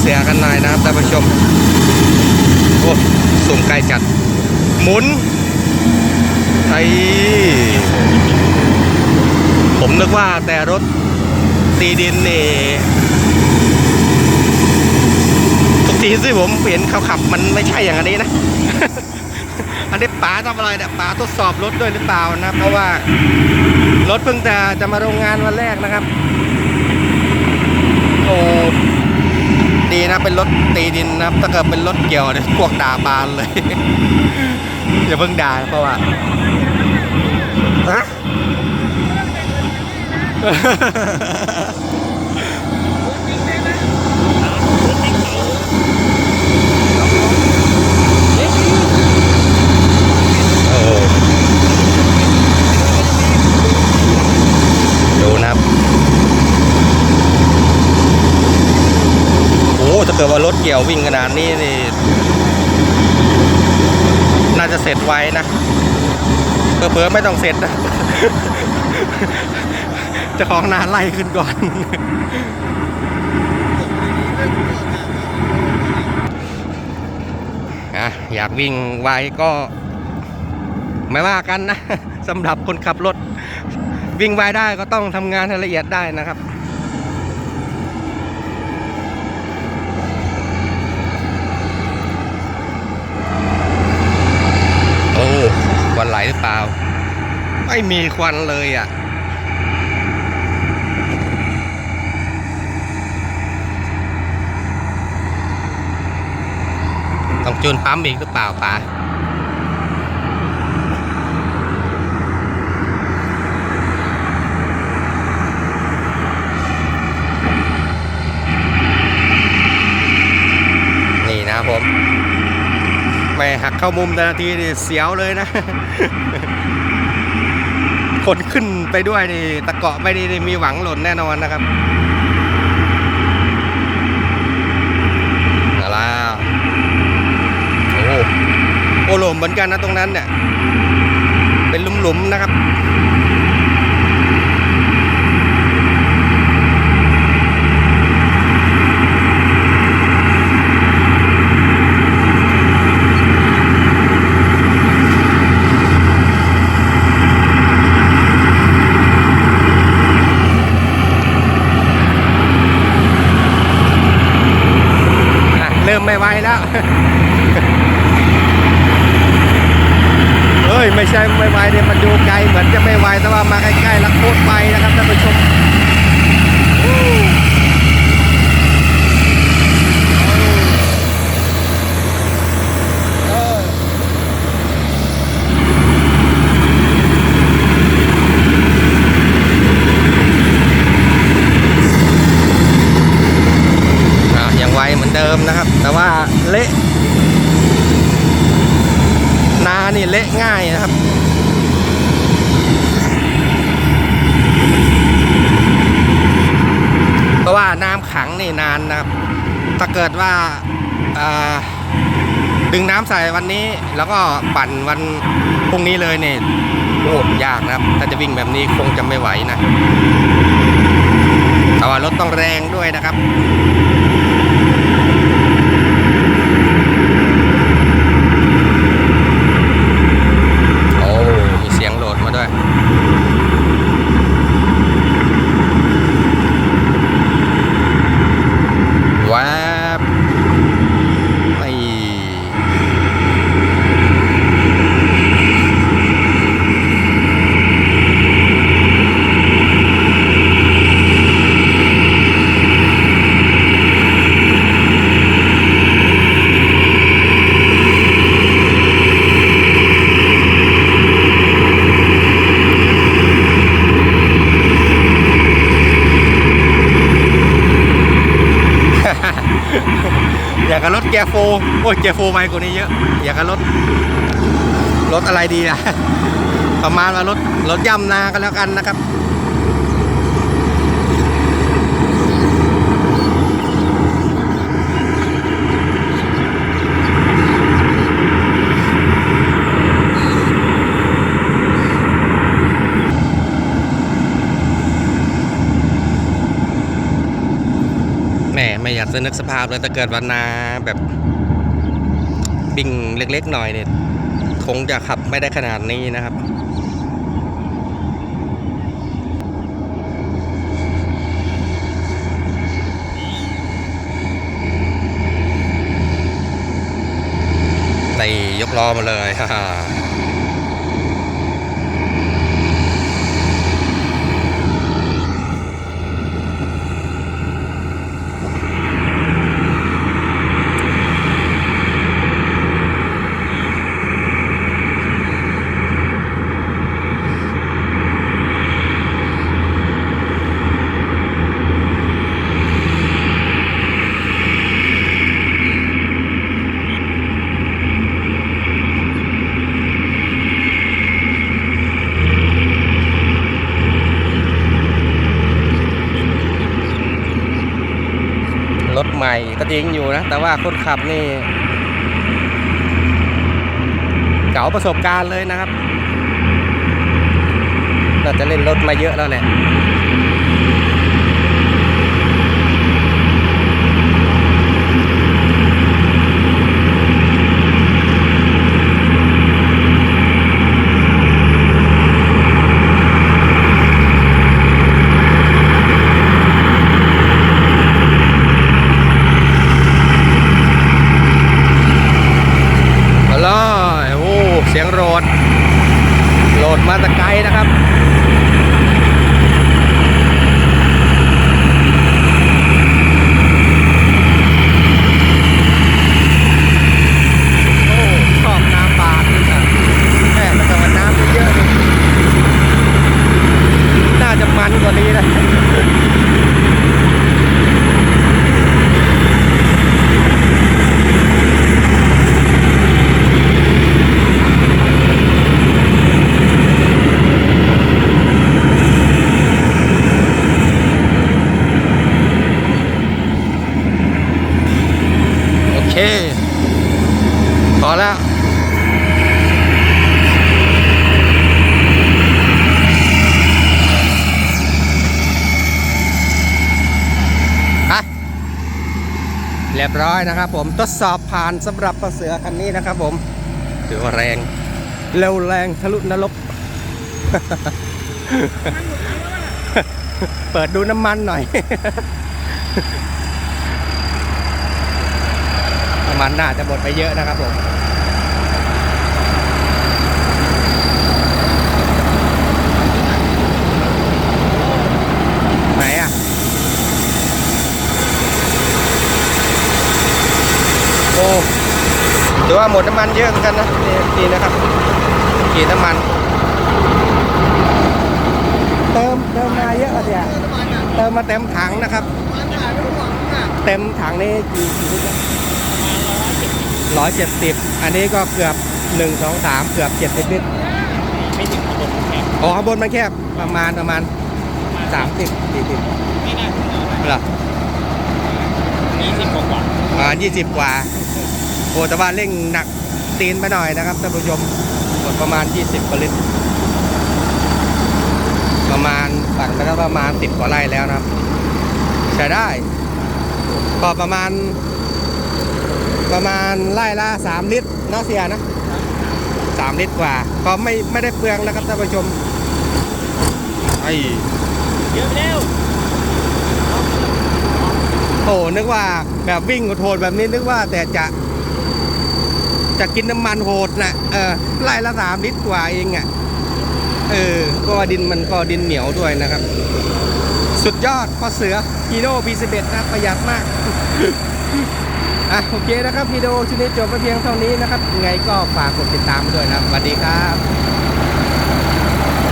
เสียกันหน่อยนะครับท่านผู้ชมโอ้สุ่มไกลจัด หมุนไอผมนึกว่าแต่รถตีดินนี่ทุกทีที่ผมเห็นเขาขับมันไม่ใช่อย่างอันนี้นะ อันนี้ป๋าทำอะไรเนี่ยป๋าทดสอบรถด้วยหรือเปล่านะ เพราะว่ารถเพิ่งแต่จะมาโรงงานวันแรกนะครับโอ้ ดีนะ เป็นรถตีดินนะครับ ถ้าเกิดเป็นรถเกี่ยวเนี่ยพวกด่าบานเลย อย่าเพิ่งด่าเพราะว่าฮะ โอ้โหดูนะครับ โอ้ถ้าเกิดว่ารถเกี่ยววิ่งขนาดนี้นี่ น่าจะเสร็จไวนะเผลอๆไม่ต้องเสร็จนะจะของนานไล่ขึ้นก่อนอะอยากวิ่งไวก็ ไม่ว่ากันนะสำหรับคนขับรถ วิ่งไวได้ก็ต้องทำงานให้ละเอียดได้นะครับ โอ้ควันไหลหรือเปล่า ไม่มีควันเลยอะ ต้องจูนปั๊มอีกหรือเปล่าป๋านี่นะครับผม ไม่หักเข้ามุมแต่นาทีนี่เสียวเลยนะ คนขึ้นไปด้วยนี่ตะเกาะไม่ได้มีหวังหล่นแน่นอนนะครับเอาแล้วโอ้โหโอ้หลมเหมือนกันนะตรงนั้นเนี่ย เป็นหลุมๆนะครับ อะเริ่มไม่ไหว แล้ว เฮ้ย ไม่ใช่ไม่ไหวเนี่ยมันดูไกลเหมือนจะไม่ไหวแต่ว่ามาใกล้ๆแล้วโคตรไปนะครับท่านผู้ชมอู้เอออะยังไวเหมือนเดิมนะครับ แต่ว่าเละ นี่เละง่ายนะครับเพราะว่าน้ำขังนี่นานนะครับ ถ้าเกิดว่าอ่าดึงน้ำใส่วันนี้ แล้วก็ปั่นวันพรุ่งนี้เลยเนี่ยโอ้ยากนะครับ ถ้าจะวิ่งแบบนี้คงจะไม่ไหวนะ แต่ว่ารถต้องแรงด้วยนะครับ โอ้ มีเสียงโหลดมาด้วย แวบไม่อยากกับรถแก โฟโอ้ยเกโฟไวกว่านี้เยอะอยากกับรถรถอะไรดีอะประมาณว่ารถรถย่ำนากันแล้วกันนะครับ แหมไม่อยากจะนึกสภาพเลยถ้าเกิดวันนาแบบบิ่งเล็กๆหน่อยเนี่ยคงจะขับไม่ได้ขนาดนี้นะครับตียกล้อมาเลยฮ่า ฮ่าๆรถใหม่ก็จริงอยู่นะ แต่ว่าคนขับนี่ เก่าประสบการณ์เลยนะครับ น่าจะเล่นรถมาเยอะแล้วแหละ มาเลยโอ้ เสียงโหลด โหลดมาแตะไกลนะครับ โอ้ ชอบน้ำบาดนี่ค่ะแม่แต่ว่าน้ำเยอะๆนี่น่าจะมันกว่านี้นะ โอ เค พอแล้วเรียบร้อยนะครับผมทดสอบผ่านสำหรับกระเสือคันนี้นะครับผมถือว่าแรง เร็วแรงทะลุนรกเปิดดูน้ำมันหน่อย น้ำ มันน่าจะหมดไปเยอะนะครับผมไหนอะโอ้ถือว่าหมดน้ำมันเยอะเหมือนกันนะนี่นี่นะครับกี่น้ำมันเติมเติมมาเยอะอะเนี่ยเติมมาเต็มถังนะครับ เต็มถังนี่กี่กี่ลิตร ร้อยเจ็ดสิบอันนี้ก็เกือบหนึ่งสองสามเกือบเจ็ดสิบลิตรไม่ถึงข้างบนแคบอ๋อข้างบนมันแคบประมาณประมาณสามสิบสี่สิบไม่น่าถึงเอาเหรอมีสิบกว่าประมาณยี่สิบกว่า โอ้แต่ว่าเร่งหนักตีนไปหน่อยนะครับท่านผู้ชมหมดประมาณยี่สิบกว่าลิตรประมาณฝั่งไปก็ประมาณสิบกว่าไร่แล้วนะครับ ใช้ได้ ก็ประมาณ ประมาณไร่ละสามลิตรเนาะเสียนะสามลิตรกว่า ก็ไม่ไม่ได้เปลืองนะครับท่านผู้ชมไอ้เยอะไปแล้วโอ้นึกว่าแบบวิ่งโหดๆแบบนี้นึกว่าแต่จะจะกินน้ำมันโหดนะเออไร่ละสามลิตรกว่าเองอะเออก็ดินมันก็ดินเหนียวด้วยนะครับ สุดยอดข้อเสือฮีโร่พีสิบเอ็ดนะประหยัดมาก อะโอเคนะครับวิดีโอชุดนี้จบไปเพียงเท่านี้นะครับยังไงก็ฝากกดติดตามด้วยนะสวัสดีครับ